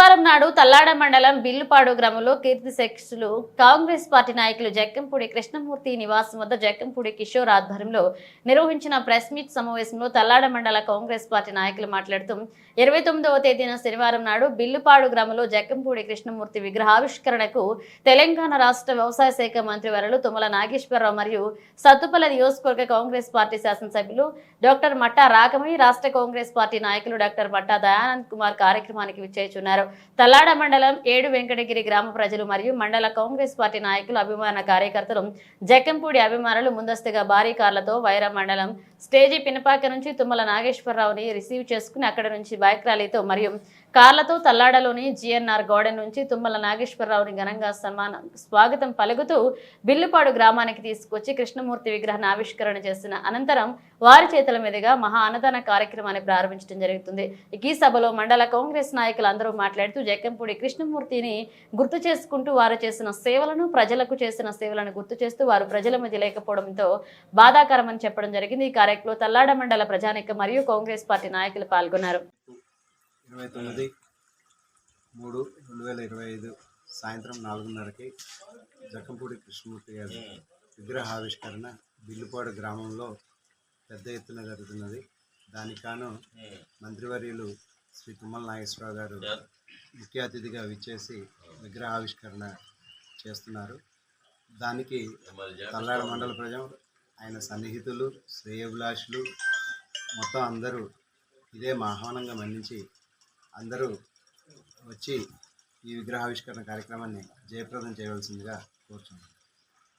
శుక్రవారం నాడు తల్లాడ మండలం బిల్లుపాడు గ్రామంలో కీర్తి శిక్షులు కాంగ్రెస్ పార్టీ నాయకులు జక్కంపూడి కృష్ణమూర్తి నివాసం వద్ద జక్కంపూడి కిషోర్ ఆధ్వర్యంలో నిర్వహించిన ప్రెస్ మీట్ సమావేశంలో తల్లాడ మండల కాంగ్రెస్ పార్టీ నాయకులు మాట్లాడుతూ ఇరవై తొమ్మిదవ తేదీన శనివారం నాడు బిల్లుపాడు గ్రామంలో జక్కంపూడి కృష్ణమూర్తి విగ్రహావిష్కరణకు తెలంగాణ రాష్ట్ర వ్యవసాయ శాఖ మంత్రి వరలు తుమ్మల నాగేశ్వరరావు మరియు సత్తుపల్లి నియోజకవర్గ కాంగ్రెస్ పార్టీ శాసనసభ్యులు డాక్టర్ మట్టా రాకమయ్య రాష్ట్ర కాంగ్రెస్ పార్టీ నాయకులు డాక్టర్ మట్టా దయానంద్ కుమార్ కార్యక్రమానికి విచ్చేస్తున్నారు. తల్లాడ మండలం ఏడు వెంకటగిరి గ్రామ ప్రజలు మరియు మండల కాంగ్రెస్ పార్టీ నాయకులు అభిమాన కార్యకర్తలు జక్కంపూడి అభిమానులు ముందస్తుగా భారీ కార్లతో వైరా మండలం స్టేజీ పినపాక నుంచి తుమ్మల నాగేశ్వరరావుని రిసీవ్ చేసుకుని అక్కడ నుంచి బైక్ ర్యాలీతో మరియు కార్లతో తల్లాడలోని జిఎన్ఆర్ గార్డెన్ నుంచి తుమ్మల నాగేశ్వరరావుని ఘనంగా సన్మాన స్వాగతం పలుకుతూ బిల్లుపాడు గ్రామానికి తీసుకొచ్చి కృష్ణమూర్తి విగ్రహాన్ని ఆవిష్కరణ చేసిన అనంతరం వారి చేతుల మీదుగా మహా అన్నదాన కార్యక్రమాన్ని ప్రారంభించడం జరుగుతుంది. ఈ సభలో మండల కాంగ్రెస్ నాయకులు అందరూ మాట్లాడుతూ జక్కంపూడి కృష్ణమూర్తిని గుర్తు చేసుకుంటూ వారు చేసిన సేవలను ప్రజలకు చేసిన సేవలను గుర్తు చేస్తూ వారు ప్రజల మధ్య లేకపోవడంతో బాధాకరమని చెప్పడం జరిగింది. ఈ లో తల్లాడ మండల ప్రజానిక మరియు కాంగ్రెస్ పార్టీ నాయకులు పాల్గొన్నారు. ఇరవై తొమ్మిది మూడు రెండు వేల ఇరవై ఐదు సాయంత్రం నాలుగున్నరకి జక్కంపూడి కృష్ణమూర్తి గారి విగ్రహావిష్కరణ బిల్లుపాడు గ్రామంలో పెద్ద ఎత్తున జరుగుతున్నది. దానికాను మంత్రివర్యులు శ్రీ తుమ్మల నాగేశ్వరరావు గారు ముఖ్య అతిథిగా విచ్చేసి విగ్రహావిష్కరణ చేస్తున్నారు. దానికి తల్లాడ మండల ప్రజలు ఆయన సన్నిహితులు శ్రేయభిలాషులు మొత్తం అందరూ ఇదే మా ఆహ్వానంగా మన్నించి అందరూ వచ్చి ఈ విగ్రహావిష్కరణ కార్యక్రమాన్ని జయప్రదం చేయవలసిందిగా కోరుచున్నాను.